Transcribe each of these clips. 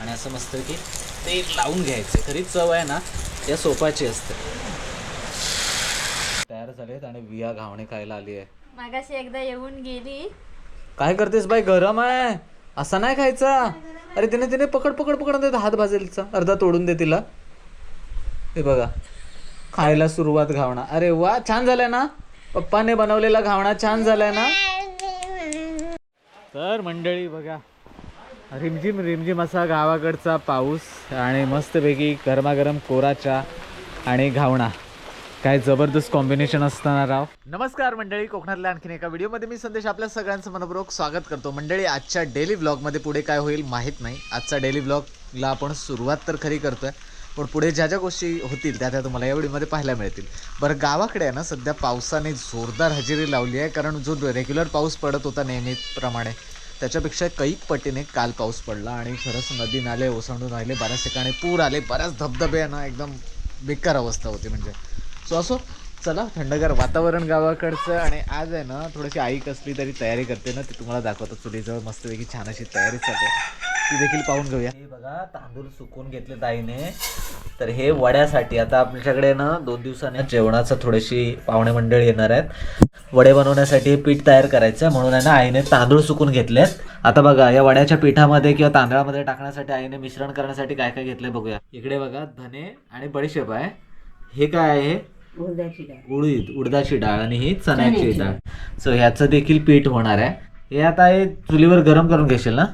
आणि असं मस्त की ते लावून घ्यायचे. खरी चव आहे ना या सोपाची असते. तयार झालेत आणि विया घावणे खायला आली आहे. मागाशी एकदा येऊन गेली. काय करतेस बाई? गरम आहे. असा नाही खायचा. अरे तिने तिने पकड पकड पकड देत हात भाजेल तिचा अर्धा तोडून दे तिला. हे बघा. खायला सुरुवात घावणा. अरे वा छान झालाय ना? पप्पाने बनवलेला घावणा छान झालाय ना? तर मंडळी बघा. रिमझिम रिमझिम असा गावाकडचा पाऊस आणि मस्तपैकी गरमागरम कोरा चहा आणि घावणा. काय जबरदस्त कॉम्बिनेशन असताना राव. नमस्कार मंडळी कोकणातल्या आणखीन एका व्हिडिओमध्ये मी संदेश आपल्या सगळ्यांचं मनपूर्वक स्वागत करतो. मंडळी आजच्या डेली व्लॉगमध्ये पुढे काय होईल माहीत नाही. आजचा डेली व्लॉगला आपण सुरुवात तर खरी करतोय पण पुढे ज्या ज्या गोष्टी होतील त्या त्या तुम्हाला या व्हिडिओमध्ये पाहायला मिळतील. बरं गावाकडे आहे ना सध्या पावसाने जोरदार हजेरी लावली आहे कारण जो रेग्युलर पाऊस पडत होता नेहमीप्रमाणे त्याच्यापेक्षा कैक पटीने काल पाऊस पडला आणि खरंच नदी नाले ओसंडून राहिले. बऱ्याच ठिकाणी पूर आले बऱ्याच धबधबे आहे ना एकदम बेकार अवस्था होती म्हणजे. सो असो चला थंडगार वातावरण गावाकडचं आणि आज आहे ना थोडीशी आई कसली तरी तयारी करते ना ती तुम्हाला दाखवतो. चुलीजवळ मस्तपैकी छान अशी तयारी चालते ती देखील पाहून घेऊया. हे बघा तांदूळ सुकून घेतले ताईने. तर हे वड्यासाठी आता आपल्याकडे ना दोन दिवसांनी जेवणाचं थोडीशी पाहुणे मंडळी येणार आहेत. वडे बनवण्यासाठी हे पीठ तयार करायचं आहे. म्हणून आहे ना आईने तांदूळ सुकून घेतलेत. आता बघा या वड्याच्या पिठामध्ये किंवा तांदळामध्ये टाकण्यासाठी आईने मिश्रण करण्यासाठी काय काय घेतलंय बघूया. इकडे बघा धने आणि बडीशेप आहे. हे काय आहे? उडीद उडदाची डाळ आणि ही चण्याची डाळ. सो ह्याचं देखील पीठ होणार आहे. हे आता हे चुलीवर गरम करून घेशील ना?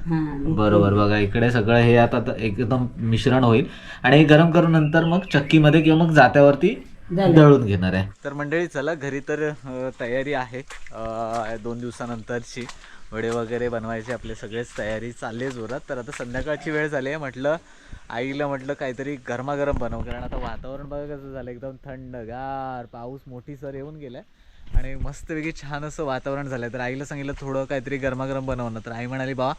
बरोबर. बघा इकडे सगळं हे आता त- एकदम मिश्रण होईल. आणि हे गरम करून नंतर मग चक्कीमध्ये किंवा मग जात्यावरती दळून. घेणार आहे. तर मंडळी चला घरी तर तयारी आहे. दोन दिवसानंतरची वडे वगैरे बनवायचे आपले सगळेच तयारी चालली आहे जोरात. तर आता संध्याकाळची वेळ झाली आहे. म्हटलं आईला म्हटलं काहीतरी गरमागरम बनव. कारण आता वातावरण बघा कसं झालं एकदम थंडगार पाऊस मोठी सर येऊन गेलाय. आणि मस्तपैकी छान असं वातावरण झालं तर आईला सांगितलं थोडं काहीतरी गरमागरम बनवणं. तर आई म्हणाली बा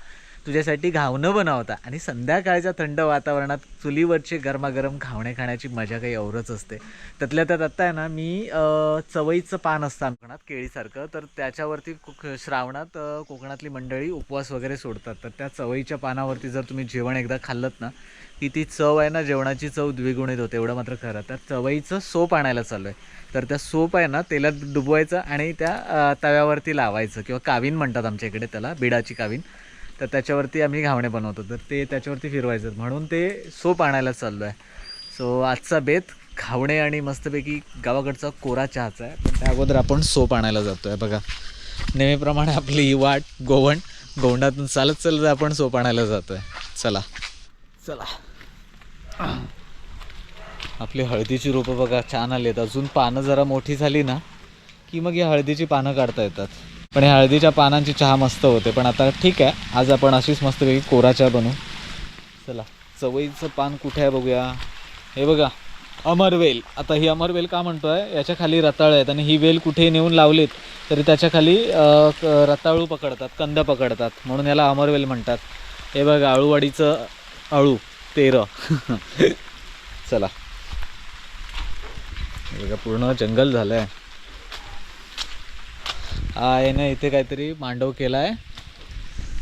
तुझ्यासाठी घावणं बनवता. आणि संध्याकाळच्या थंड वातावरणात चुलीवरचे गरमागरम घावणे खाण्याची मजा काही औरच असते. त्यातल्या त्यात आत्ता आहे ना मी चवईचं पान असतं कोकणात केळीसारखं. तर त्याच्यावरती श्रावणात कोकणातली मंडळी उपवास वगैरे सोडतात. तर त्या चवईच्या पानावरती जर तुम्ही जेवण एकदा खाल्लत ना की ती चव आहे ना जेवणाची चव द्विगुणित होते एवढं मात्र खरं. तर चवईचं सोप आणायला चालू आहे तर त्या सोप आहे ना तेलात डुबवायचं आणि त्या तव्यावरती लावायचं किंवा कावीन म्हणतात आमच्या इकडे त्याला बिडाची कावीन. तर त्याच्यावरती आम्ही घावणे बनवतो. तर ते त्याच्यावरती फिरवायचं. म्हणून ते सोप आणायला चाललो आहे सो आजचा बेत घावणे आणि मस्तपैकी गावाकडचा कोरा चहाचा आहे. पण त्या अगोदर आपण सोप आणायला जातो आहे बघा नेहमीप्रमाणे आपली वाट गोवण गोंडातून चालत चालत आपण सोप आणायला जातो आहे चला. चला. आपली हळदीची रोपं बघा छान आली आहेत अजून पानं जरा मोठी झाली ना की मग या हळदीची पानं काढता येतात. पण ह्या हळदीच्या पानांची चहा मस्त होते. पण आता ठीक आहे. आज आपण अशीच मस्तपैकी कोरा चहा बनवू. चला चवईचं पान कुठे आहे बघूया. हे बघा अमरवेल आता ही अमरवेल का म्हणतोय? याच्या खाली रताळ आहेत आणि ही वेल कुठे नेऊन लावलीत तरी त्याच्याखाली क- रताळू पकडतात कंद पकडतात. म्हणून याला अमरवेल म्हणतात. हे बघा आळूवाडीचं अळू तेरा. चला. हे बघा पूर्ण जंगल झालं आहे हा याने इथे काहीतरी मांडव केला आहे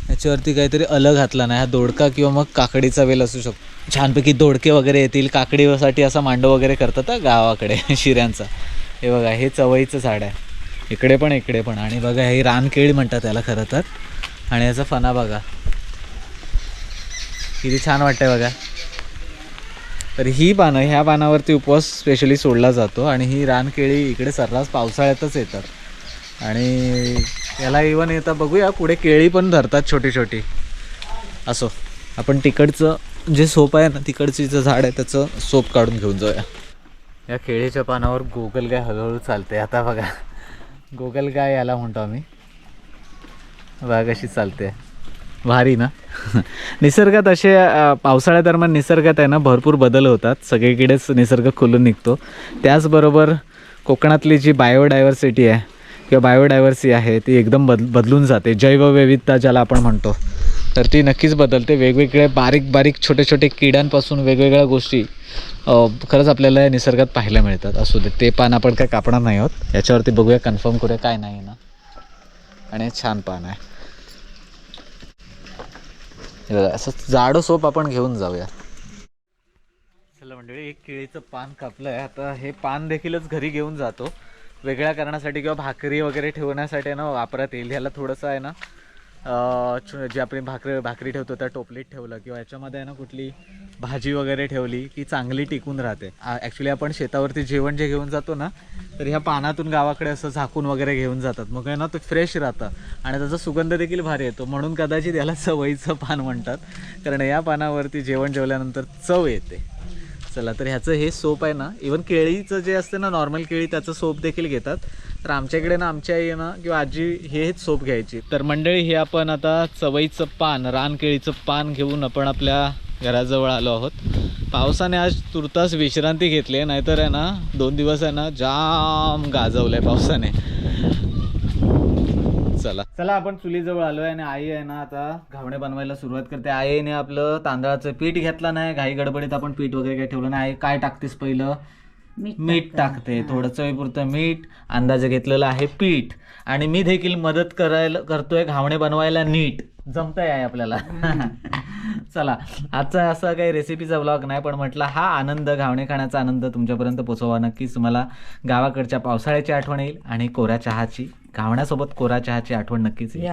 याच्यावरती काहीतरी अलग घातला नाही. हा दोडका किंवा मग काकडीचा वेल असू शकतो. छानपैकी दोडके वगैरे येतील. काकडीसाठी असा मांडव वगैरे करतात गावाकडे शिऱ्यांचा. हे बघा हे चवईचं झाड आहे. इकडे पण इकडे पण. आणि बघा हे रानकेळी म्हणतात त्याला खरं तर. आणि याचा फणा बघा. किती छान वाटतंय बघा. तर ही पानं ह्या पानावरती उपवास स्पेशली सोडला जातो आणि ही रानकेळी इकडे सर्रास पावसाळ्यातच येतात. आणि याला इवन येता बघूया पुढे केळी पण धरतात छोटी छोटी असो आपण तिकडचं जे सोप आहे ना तिकडची जे झाड आहे त्याचं सोप काढून घेऊन जाऊया. या केळीच्या पानावर गोगलगाय हळूहळू चालते. आता बघा गोगलगाय याला म्हणतो आम्ही. बघा कशी चालते. भारी ना? निसर्गात असे पावसाळ्यादरम्यान निसर्गात आहे ना भरपूर बदल होतात. सगळीकडेच निसर्ग खुलून निघतो. त्याचबरोबर कोकणातली जी बायोडायव्हर्सिटी आहे किंवा बायोडायव्हर्सिटी आहे ती एकदम बद बदलून जाते. जैवविविधता ज्याला आपण म्हणतो. तर ती नक्कीच बदलते. वेगवेगळे बारीक बारीक छोटे छोटे किड्यांपासून वेगवेगळ्या गोष्टी खरंच आपल्याला या निसर्गात पाहायला मिळतात. असू दे ते पान आपण काय कापणार नाही आहोत. याच्यावरती बघूया कन्फर्म करूया काय नाही ना. आणि हे छान पान आहे. हे बघा असं जाडं सोप आपण घेऊन जाऊया. चला मंडळी एक केळीचं पान कापलंय. आता हे पान देखीलच घरी घेऊन जातो. वेगळ्या करण्यासाठी किंवा भाकरी वगैरे ठेवण्यासाठी ना वापरात येईल. ह्याला थोडंसं आहे ना जे आपण भाकर भाकरी ठेवतो त्या टोपलीत ठेवलं किंवा याच्यामध्ये आहे ना कुठली भाजी वगैरे ठेवली की चांगली टिकून राहते. ॲक्च्युली आपण शेतावरती जेवण जे घेऊन जातो ना तर ह्या पानातून गावाकडे असं झाकून वगैरे घेऊन जातात. मग आहे ना ते फ्रेश राहतं. आणि त्याचा सुगंध देखील भारी येतो. म्हणून कदाचित याला चवईचं पान म्हणतात. कारण या पानावरती जेवण जेवल्यानंतर चव येते. चला तर ह्याचं हे सोप आहे ना. इवन केळीचं जे असते ना नॉर्मल केळी त्याचं सोप देखील घेतात. तर आमच्याकडे ना आमची आई आहे ना किंवा आजी हेच सोप घ्यायची. तर मंडळी हे आपण आता चवईचं पान रान केळीचं पान घेऊन आपण आपल्या घराजवळ आलो आहोत. पावसाने आज तुर्तास विश्रांती घेतली आहे नाहीतर आहे ना दोन दिवस आहे ना जाम गाजवलं आहे पावसाने. चला. चला आपण चुलीजवळ आलोय आणि आई आहे ना आता घावणे बनवायला सुरुवात करते. आईने आपलं तांदळाचं पीठ घेतलं नाही घाई गडबडीत आपण पीठ वगैरे काही ठेवलं नाही. आई काय टाकतेस पहिलं? मीठ टाकते. थोडं चवीपुरतं मीठ अंदाजे घेतलेलं आहे पीठ. आणि मी देखील मदत करायला करतोय घावणे बनवायला नीट. जमतंय आहे आपल्याला. चला आजचा असा काही रेसिपीचा ब्लॉग नाही पण म्हटलं हा आनंद घावणे खाण्याचा आनंद तुमच्यापर्यंत पोचवा नक्कीच तुम्हाला गावाकडच्या पावसाळ्याची आठवण येईल आणि कोऱ्या चहाची घावण्यासोबत कोरा चहाची आठवण नक्कीच येईल.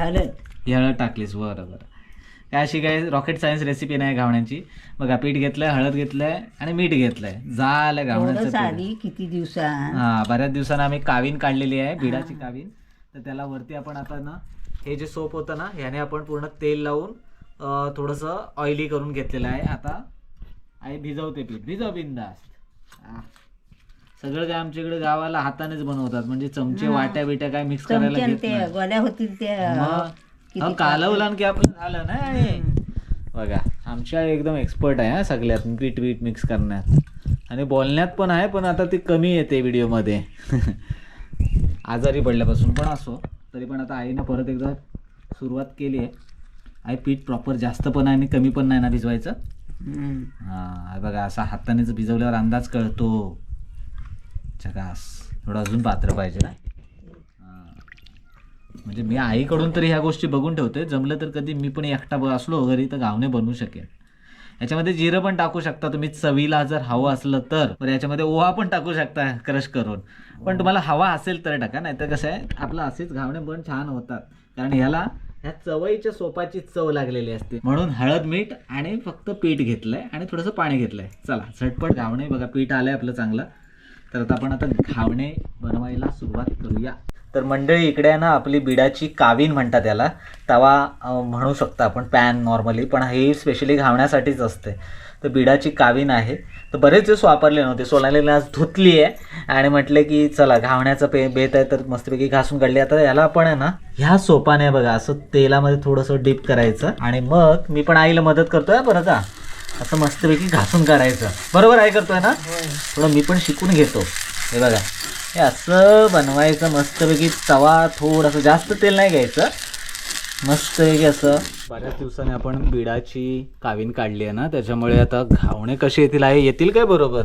हळद टाकलीस बरं बरं. काय अशी काही रॉकेट सायन्स रेसिपी नाही घावण्याची. बघा पीठ घेतलंय हळद घेतलंय आणि मीठ घेतलंय. झालं घावण्याचं किती दिवसात? हा बऱ्याच दिवसानं आम्ही कावीन काढलेली आहे बिडाची कावीन. तर त्याला वरती आपण आता ना हे जे सोप होतं ना ह्याने आपण पूर्ण तेल लावून थोडंसं ऑइली करून घेतलेलं आहे. आता आई भिजवते पीठ. भिजव बिंदास. हा. सगळं काय आमच्याकडे गावाला हातानेच बनवतात. म्हणजे चमचे वाट्या बिट्या काय मिक्स करायला चमच्यान घेत ते नाही. गोल्या होतील ते मग अहो, कालवलं की आपलं झालं नाही बघा आमच्या एकदम एक्सपर्ट आहे हा सगळ्यात. पीठ बीट मिक्स करण्यात. आणि बोलण्यात पण आहे पण आता ती कमी येते व्हिडिओमध्ये. आजारी पडल्यापासून पण असो तरी पण आता आईनं परत एकदा सुरुवात केली आहे. आई पीठ प्रॉपर जास्त पण आहे आणि कमी पण नाही ना भिजवायचं. हां बघा असा हातानेच भिजवल्यावर अंदाज कळतो. चकास थोडं अजून पात्र पाहिजे ना. म्हणजे मी आईकडून तरी ह्या गोष्टी बघून ठेवते जमलं तर कधी मी पण एकटा असलो घरी तर गावने बनवू शकेन. याच्यामध्ये जिरं पण टाकू शकता तुम्ही. चवीला जर हवं असलं तर. याच्यामध्ये ओवा पण टाकू शकता क्रश करून. पण तुम्हाला हवा असेल तर टाका. नाही तर कसं आहे आपलं असेच घावणे पण छान होतात. कारण ह्याला ह्या चवईच्या सोपाची चव लागलेली असते. म्हणून हळद मीठ आणि फक्त पीठ घेतलंय आणि थोडंसं पाणी घेतलंय. चला झटपट घावणे. बघा पीठ आलंय आपलं चांगलं. तर आता आपण आता घावणे बनवायला सुरुवात करूया. तर मंडळी इकडे ना आपली बिडाची कावीन म्हणतात याला. तवा म्हणू शकता आपण पॅन नॉर्मली. पण हे स्पेशली घावण्यासाठीच असते. तर बिडाची कावीन आहे. तर बरेच दिवस वापरले नव्हते. सोनालीने आज धुतली आहे. आणि म्हटले की चला घावण्याचं पे बेत आहे तर मस्तपैकी घासून काढली. आता याला आपण आहे ना ह्या सोपाने बघा असं तेलामध्ये थोडंसं डीप करायचं. आणि मग मी पण आईला मदत करतोय बरं का? असं मस्तपैकी घासून काढायचं. बरोबर आहे करतोय ना? थोडं मी पण शिकून घेतो. हे बघा. हे असं बनवायचं मस्तपैकी तवा थोडंसं जास्त तेल नाही घ्यायचं. मस्तपैकी असं? बऱ्याच दिवसाने आपण बिडाची कावीन काढली आहे ना त्याच्यामुळे आता घावणे कसे येतील आहे येतील काय बरोबर?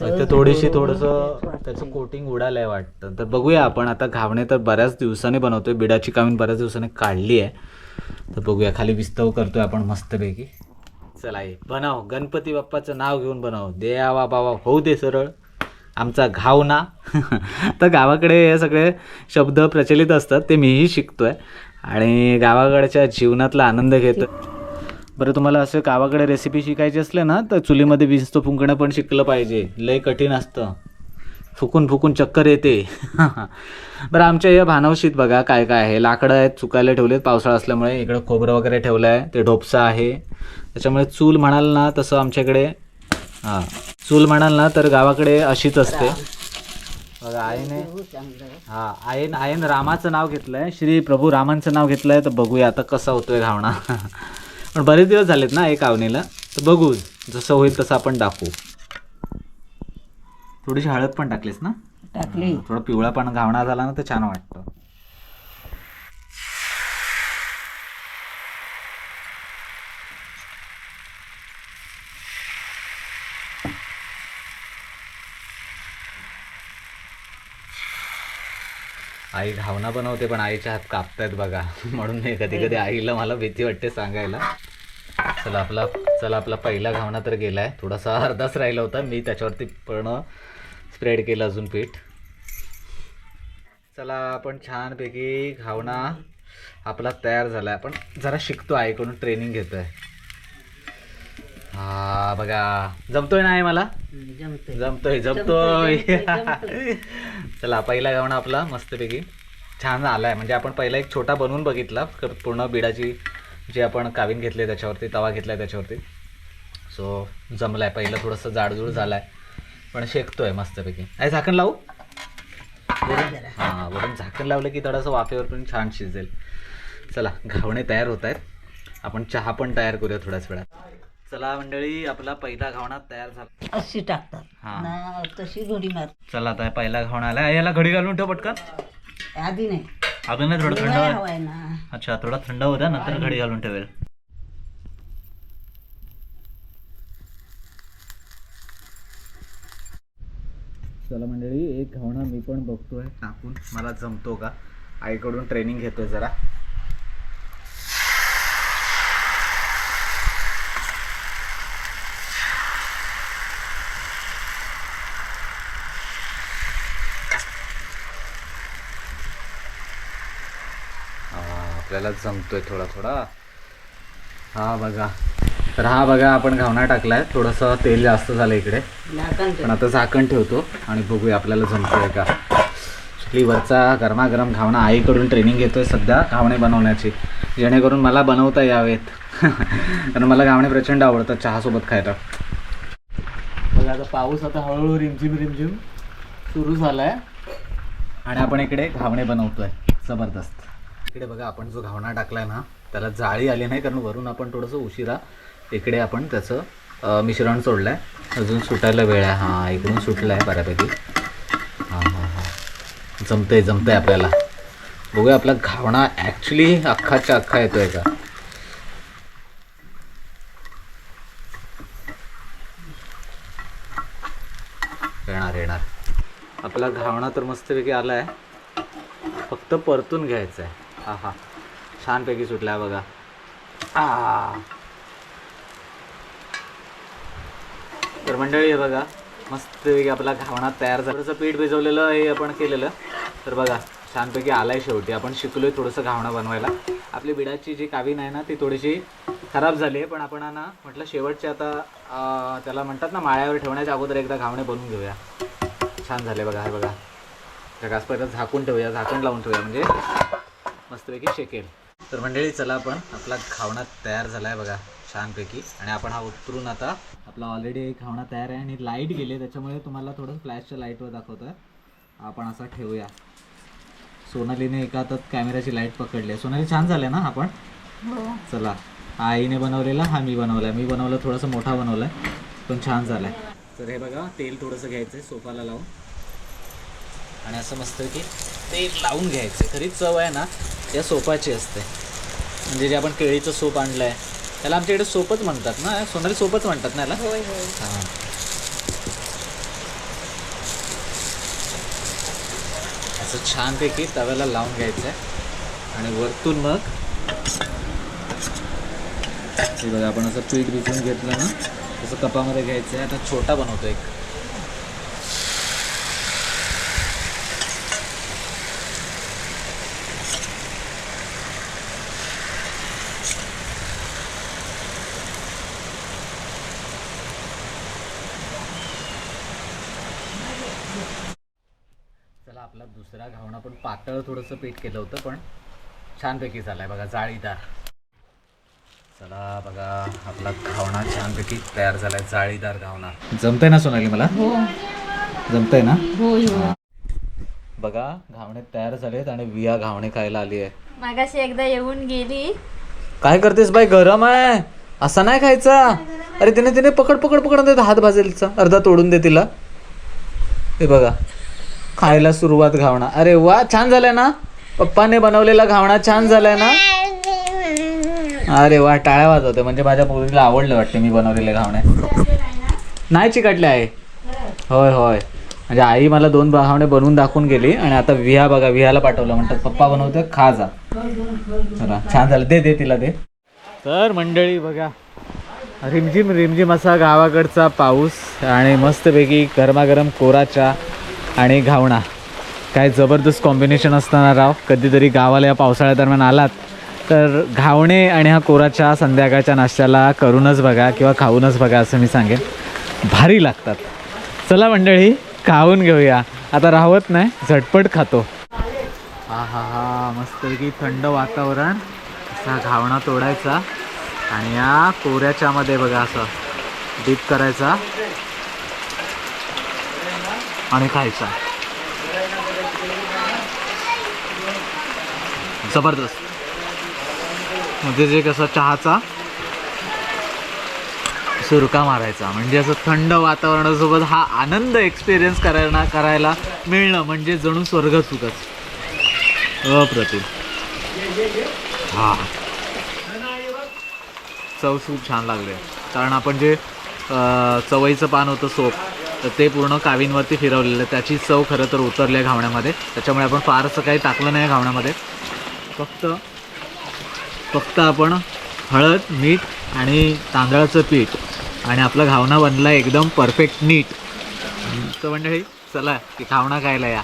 ते थोडीशी थोडंसं त्याचं कोटिंग उडालंय वाटतं. तर बघूया आपण आता घावणे तर बऱ्याच दिवसाने बनवतोय बिडाची कावीन बऱ्याच दिवसाने काढली आहे. तर बघूया खाली विस्तव करतोय आपण मस्तपैकी. चला ये बनव. गणपती बाप्पाचं नाव घेऊन बनव. देवा बाबा होऊ दे सरळ. आमचा घावना. तर गावाकडे हे सगळे शब्द प्रचलित असतात ते मीही शिकतोय. आणि गावाकडच्या जीवनातला आनंद घेतो बरं तुम्हाला असं गावाकडे रेसिपी शिकायची असले ना तर चुलीमध्ये वीज तो फुंकणं पण शिकलं पाहिजे. लय कठीण असतं. फुकून फुकून चक्कर येते. बरं आमच्या या भानवशीत बघा काय काय आहे. लाकडं आहेत चुकायला ठेवलेत पावसाळा असल्यामुळे. इकडं खोबरं वगैरे ठेवलं आहे ते ढोपसा आहे. त्याच्यामुळे चूल म्हणाल ना तसं आमच्याकडे हां. चूल म्हणाल ना तर गावाकडे अशीच असते. बघा आईने हा आईन आईन रामाचं नाव घेतलंय. श्री प्रभू रामांचं नाव घेतलंय तर बघूया आता कसा होतोय घावणा. पण बरेच दिवस झालेत ना एक आवणीला. तर बघू जसं होईल तसं आपण दाखवू. थोडीशी हळद पण टाकलीस ना? टाकली. थोडा पिवळा पण घावणा झाला ना तर छान वाटतं. आई घावना बनवते पण आईच्या हात कापतायत बघा. म्हणून मी कधी कधी आईला मला भीती वाटते सांगायला. चला आपला चला आपला पहिला घावणा तर गेलाय. थोडासा अर्धाच राहिला होता. मी त्याच्यावरती पूर्ण स्प्रेड केलं अजून पीठ. चला आपण छानपैकी घावणा आपला तयार झाला आहे आपण जरा शिकतो आईकडून ट्रेनिंग घेतोय. हा बघा. जमतोय ना आहे मला? जमते जमतोय जमतोय. चला पहिला गावणं आपला मस्तपैकी. छान आलाय. म्हणजे आपण पहिला एक छोटा बनवून बघितला. पूर्ण बिडाची जी आपण कावीन घेतली त्याच्यावरती तवा घेतलाय त्याच्यावरती. सो जमलाय. पहिलं थोडंसं जाडजूड झालाय. पण शेकतोय मस्तपैकी. आहे झाकण लावू? हां वरून झाकण लावलं की थोडंसं वाफेवर पण छान शिजेल. चला घावणे तयार होत आहेत. आपण चहा पण तयार करूया थोड्याच वेळात. चला मंडळी आपला पहिला घावणा तयार झाला. अशी टाकतात. हा. ना तशी घोडी मार. चला आता पहिला घावणा आला याला घडी घालून ठेव पटकन. आधी नाही. अजून नाही थोडं थंड जेवायला होईल. हवाय ना. अच्छा थोडा थंड होता नंतर घडी घालून ठेवेल. चला मंडळी एक घावणा मी पण बघतोय टाकून. मला जमतो का? आईकडून ट्रेनिंग घेतोय जरा हा, आपल्याला जमतोय थोडा थोडा. हा बघा. तर हा बघा आपण घावणा टाकलाय. थोडंसं तेल जास्त झालं इकडे. पण आता झाकण ठेवतो आणि बघूया आपल्याला जमतोय का. चुलीवरचा गरमागरम घावणा आईकडून ट्रेनिंग घेतोय सध्या घावणे बनवण्याची. जेणेकरून मला बनवता यावेत. कारण मला घावणे प्रचंड आवडतात चहासोबत खायला. बघा आता पाऊस आता हळूहळू रिमझिम रिमझिम सुरू झालाय. आणि आपण इकडे घावणे बनवतोय. जबरदस्त. इकडे बघा आपण जो घावणा टाकलाय ना त्याला जाळी आली नाही कारण वरून आपण थोडंसं उशिरा इकडे आपण त्याचं मिश्रण मिश्रण सोडलंय. अजून सुटायला वेळ आहे. हां इकडून सुटलं आहे बऱ्यापैकी. हां हां हां. जमतंय जमतंय आपल्याला. बघूया आपला घावणा ॲक्च्युली अख्खाच्या अख्खा येतोय का? येणार येणार. आपला घावणा तर मस्तपैकी आला आहे फक्त परतून घ्यायचं आहे हा हा छानपैकी सुटला बघा. आ. तर मंडळी बघा मस्त आपला घावणा तयार झाला. थोडंसं पीठ भिजवलेलं हे आपण केलेलं. तर बघा छानपैकी आलाय शेवटी. आपण शिकलोय थोडंसं घावणा बनवायला. आपली बिडाची जी कावीन आहे ना ती थोडीशी खराब झाली आहे. पण आपण ना म्हटलं शेवटचे आता त्याला म्हणतात ना माळ्यावर ठेवण्याच्या अगोदर एकदा घावणे बनवून घेऊया. छान झाले बघा हे बघा. त्या झाकून ठेवूया झाकण लावून ठेवूया. म्हणजे मस्तपैकी शेकेल. तर मंडळी चला आपण आपला खावणा तयार झाला आहे बघा छानपैकी. आणि आपण हा उतरून आता आपला ऑलरेडी खावणा तयार आहे आणि लाइट गेली त्याच्यामुळे तुम्हाला थोडं फ्लॅशच्या लाईटवर दाखवतोय. आपण असा ठेवूया. सोनालीने एका हातात कॅमेराची लाइट पकडली आहे. सोनाली छान झालं ना आपण? हो. चला. आईने बनवलेला हा मी बनवला मी बनवलं थोडंसं मोठा बनवलाय पण छान झालाय. तर हे बघा तेल थोडंसं घ्यायचं आहे सोपाला लावून. आणि असं मस्त की तेल लावून घ्यायचं खरी चव आहे ना. या सोपाची असते. म्हणजे जे आपण केळीचं सोप आणलं आहे त्याला आमच्याकडे सोपच म्हणतात ना सोनाली सोपच म्हणतात ना याला? होय होय. हां. असं छानपैकी तव्याला लावून घ्यायचं आहे आणि वरतून मग हे बघा आपण असं पीठ भिजवून घेतलं ना तसं कपामध्ये घ्यायचं आहे आता छोटा बनवतो एक. आपला दुसरा घावणा पण पातळ थोडंसं पीठ केलं होतं पण छानपैकी झालाय बघा जाळीदार. चला बघा आपला घावणा छानपैकी तयार झालाय जाळीदार घावणा. जमतंय ना सोनाली मला? हो. जमतंय ना? होय होय बघा घावणे तयार झालेत आणि विया घावणे खायला आली आहे. मागाशी एकदा येऊन गेली. काय करतेस बाई गरम आहे. असा नाही खायचा. अरे तिने तिने पकड पकड पकड देत हात भाजेलचा. अर्धा तोडून दे तिला. हे बघा. खायला सुरुवात घावणा. अरे वा छान झालंय ना? पप्पाने बनवलेला घावणा छान झालाय ना? अरे वा टाळ्या वाजवते म्हणजे माझ्या मुलीला आवडलं वाटते मी बनवलेले घावणे. नाही चिकटले आहे होय होय. म्हणजे आई मला दोन घावणे बनवून दाखवून गेली आणि आता विहा बघा विहाला पाठवलं. म्हणतात पप्पा बनवतो खा जा. चला छान झालं. दे दे तिला दे. तर मंडळी बघा रिमझिम रिमझिम असा गावाकडचा पाऊस आणि मस्तपैकी गरमागरम कोरा चहा आणि घावणा. काय जबरदस्त कॉम्बिनेशन असताना राव कधीतरी गावाला या पावसाळ्या दरम्यान आलात तर घावणे आणि हा कोरा चहा संध्याकाळच्या नाश्त्याला करूनच बघा किंवा खाऊनच बघा असं मी सांगेन. भारी लागतात. चला मंडळी खाऊन घेऊया. आता राहत नाही झटपट खातो. हा हा हा मस्तपैकी थंड वातावरण. असा घावणा तोडायचा आणि या कोऱ्याच्यामध्ये बघा असं डीप करायचा. आणि खायचा. जबरदस्त. म्हणजे जे कसं चहाचा सुरका मारायचा. म्हणजे असं थंड वातावरणासोबत हा आनंद एक्सपिरियन्स करायला करायला मिळणं म्हणजे जणू स्वर्ग सुखच. अप्रतिम. हा. चव खूप छान लागले. कारण आपण जे चवईचं पान होतं सोप तर ते पूर्ण कावींवरती फिरवलेलं त्याची चव खरं तर उतरली आहे घावण्यामध्ये. त्याच्यामुळे आपण फारसं काही टाकलं नाही घावण्यामध्ये. फक्त फक्त आपण हळद मीठ आणि तांदळाचं पीठ आणि आपला घावणा बनला एकदम परफेक्ट नीट तर मंडळी चला की घावणा खायला या.